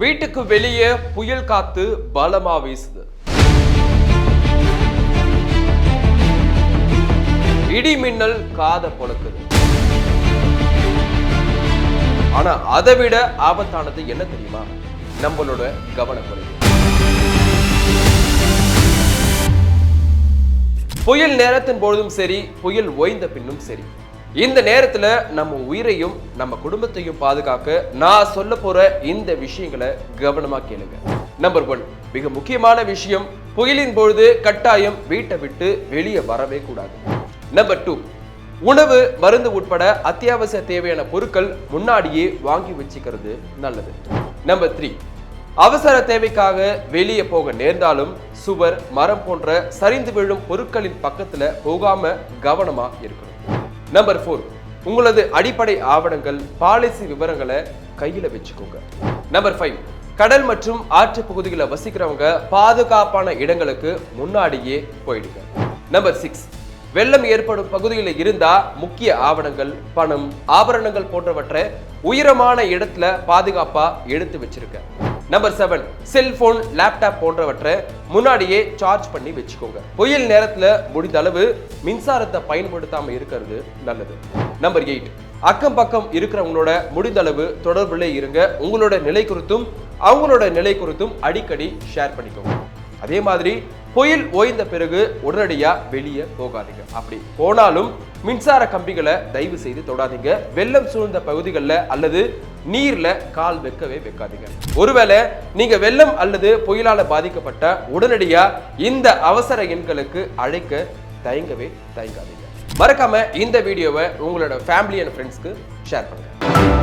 வீட்டுக்கு வெளியே புயல் காத்து பலமா வீசுது. இடி மின்னல் காத பொழக்குது. ஆனா அதை விட ஆபத்தானது என்ன தெரியுமா? நம்மளோட கவனக்குறைவு. புயல் நேரத்தின் பொழுதும் சரி புயல் ஓய்ந்த பின்னும் சரி. இந்த நேரத்துல நம்ம உயிரையும் நம்ம குடும்பத்தையும் பாதுகாக்க நான் சொல்ல போற இந்த விஷயங்களை கவனமா கேளுங்க. நம்பர் ஒன் மிக முக்கியமான விஷயம் புயலின் பொழுது கட்டாயம் வீட்டை விட்டு வெளியே வரவே கூடாது. நம்பர் டூ உணவு மருந்து உட்பட அத்தியாவசிய தேவையான பொருட்கள் முன்னாடியே வாங்கி வச்சுக்கிறது நல்லது. நம்பர் த்ரீ அவசர தேவைக்காக வெளியே போக நேர்ந்தாலும் சுவர் மரம் போன்ற சரிந்து விழும் பொருட்களின் பக்கத்துல போகாம கவனமா இருக்கணும். நம்பர் ஃபோர் உங்களது அடிப்படை ஆவணங்கள் பாலிசி விவரங்களை கையில் வச்சுக்கோங்க. நம்பர் ஃபைவ் கடல் மற்றும் ஆற்று பகுதிகளில் வசிக்கிறவங்க பாதுகாப்பான இடங்களுக்கு முன்னாடியே போயிடுங்க. நம்பர் சிக்ஸ் வெள்ளம் ஏற்படும் பகுதியில் இருந்தா முக்கிய ஆவணங்கள் பணம் ஆபரணங்கள் போன்றவற்றை உயரமான இடத்துல பாதுகாப்பா எடுத்து வச்சிருக்க நம்பர் செவன் செல்போன் லேப்டாப் போன்றவற்றை முன்னாடியே சார்ஜ் பண்ணி வச்சுக்கோங்க. புயல் நேரத்தில் முடிந்த அளவு மின்சாரத்தை பயன்படுத்தாமல் இருக்கிறது நல்லது. நம்பர் எயிட் அக்கம் பக்கம் இருக்கிறவங்களோட முடிந்த அளவு இருங்க. உங்களோட நிலை குறித்தும் அவங்களோட நிலை குறித்தும் அடிக்கடி ஷேர் பண்ணிக்கோங்க. அதே மாதிரி புயல் ஓய்ந்த பிறகு உடனடியாக வெளியே போகாதீங்க. அப்படி போனாலும் மின்சார கம்பிகளை தயவு செய்து தொடாதீங்க. வெள்ளம் சூழ்ந்த பகுதிகளில் அல்லது நீர்ல கால் வைக்கவே வைக்காதீங்க. ஒருவேளை நீங்க வெள்ளம் அல்லது புயலால் பாதிக்கப்பட்ட உடனடியாக இந்த அவசர எண்களுக்கு அழைக்க தயங்கவே தயங்காதீங்க. மறக்காம இந்த வீடியோவை உங்களோட ஃபேமிலி அண்ட் ஃப்ரெண்ட்ஸ்க்கு ஷேர் பண்ணுங்க.